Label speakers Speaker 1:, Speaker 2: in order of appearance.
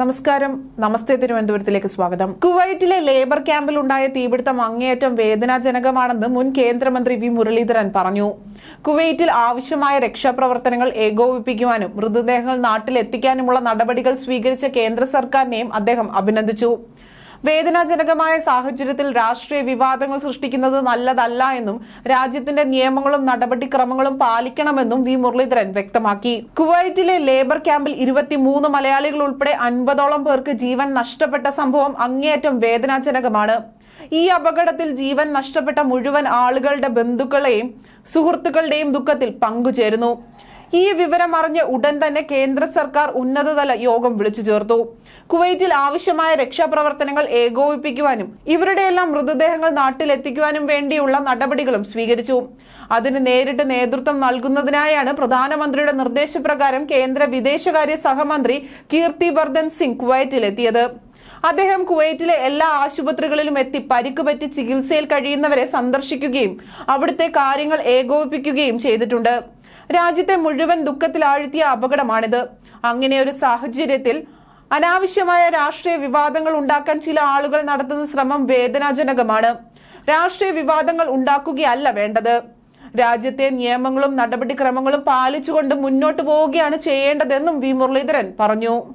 Speaker 1: നമസ്കാരം. നമസ്തേ തിരുവനന്തപുരത്തിലേക്ക് സ്വാഗതം. കുവൈറ്റിലെ ലേബർ ക്യാമ്പിൽ ഉണ്ടായ തീപിടുത്തം അങ്ങേയറ്റം വേദനാജനകമാണെന്ന് മുൻ കേന്ദ്രമന്ത്രി വി മുരളീധരൻ പറഞ്ഞു. കുവൈറ്റിൽ ആവശ്യമായ രക്ഷാപ്രവർത്തനങ്ങൾ ഏകോപിപ്പിക്കുവാനും മൃതദേഹങ്ങൾ നാട്ടിലെത്തിക്കാനുമുള്ള നടപടികൾ സ്വീകരിച്ച കേന്ദ്ര സർക്കാരിനെയും അദ്ദേഹം അഭിനന്ദിച്ചു. വേദനാജനകമായ സാഹചര്യത്തിൽ രാഷ്ട്രീയ വിവാദങ്ങൾ സൃഷ്ടിക്കുന്നത് നല്ലതല്ല എന്നും രാജ്യത്തിന്റെ നിയമങ്ങളും നടപടിക്രമങ്ങളും പാലിക്കണമെന്നും വി മുരളീധരൻ വ്യക്തമാക്കി. കുവൈറ്റിലെ ലേബർ ക്യാമ്പിൽ ഇരുപത്തിമൂന്ന് മലയാളികൾ ഉൾപ്പെടെ അൻപതോളം പേർക്ക് ജീവൻ നഷ്ടപ്പെട്ട സംഭവം അങ്ങേയറ്റം വേദനാജനകമാണ്. ഈ അപകടത്തിൽ ജീവൻ നഷ്ടപ്പെട്ട മുഴുവൻ ആളുകളുടെ ബന്ധുക്കളെയും സുഹൃത്തുക്കളുടെയും ദുഃഖത്തിൽ പങ്കുചേരുന്നു. ഈ വിവരം അറിഞ്ഞ് ഉടൻ തന്നെ കേന്ദ്ര സർക്കാർ ഉന്നതതല യോഗം വിളിച്ചു ചേർത്തു. കുവൈറ്റിൽ ആവശ്യമായ രക്ഷാപ്രവർത്തനങ്ങൾ ഏകോപിപ്പിക്കുവാനും ഇവരുടെയെല്ലാം മൃതദേഹങ്ങൾ നാട്ടിലെത്തിക്കുവാനും വേണ്ടിയുള്ള നടപടികളും സ്വീകരിച്ചു. അതിന് നേരിട്ട് നേതൃത്വം നൽകുന്നതിനായാണ് പ്രധാനമന്ത്രിയുടെ നിർദ്ദേശപ്രകാരം കേന്ദ്ര വിദേശകാര്യ സഹമന്ത്രി കീർത്തി വർദ്ധൻ സിംഗ് കുവൈറ്റിലെത്തിയത്. അദ്ദേഹം കുവൈറ്റിലെ എല്ലാ ആശുപത്രികളിലും എത്തി പരിക്ക് പറ്റി ചികിത്സയിൽ കഴിയുന്നവരെ സന്ദർശിക്കുകയും അവിടുത്തെ കാര്യങ്ങൾ ഏകോപിപ്പിക്കുകയും ചെയ്തിട്ടുണ്ട്. രാജ്യത്തെ മുഴുവൻ ദുഃഖത്തിൽ ആഴ്ത്തിയ അപകടമാണിത്. അങ്ങനെ ഒരു സാഹചര്യത്തിൽ അനാവശ്യമായ രാഷ്ട്രീയ വിവാദങ്ങൾ ഉണ്ടാക്കാൻ ചില ആളുകൾ നടത്തുന്ന ശ്രമം വേദനാജനകമാണ്. രാഷ്ട്രീയ വിവാദങ്ങൾ ഉണ്ടാക്കുകയല്ല വേണ്ടത്. രാജ്യത്തെ നിയമങ്ങളും നടപടിക്രമങ്ങളും പാലിച്ചുകൊണ്ട് മുന്നോട്ടു പോവുകയാണ് ചെയ്യേണ്ടതെന്നും വി മുരളീധരൻ പറഞ്ഞു.